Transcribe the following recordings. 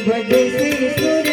ભજે શ્રી સૂરજ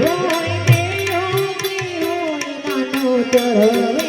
હોય તે યોગી હોય નાનો તો હવે.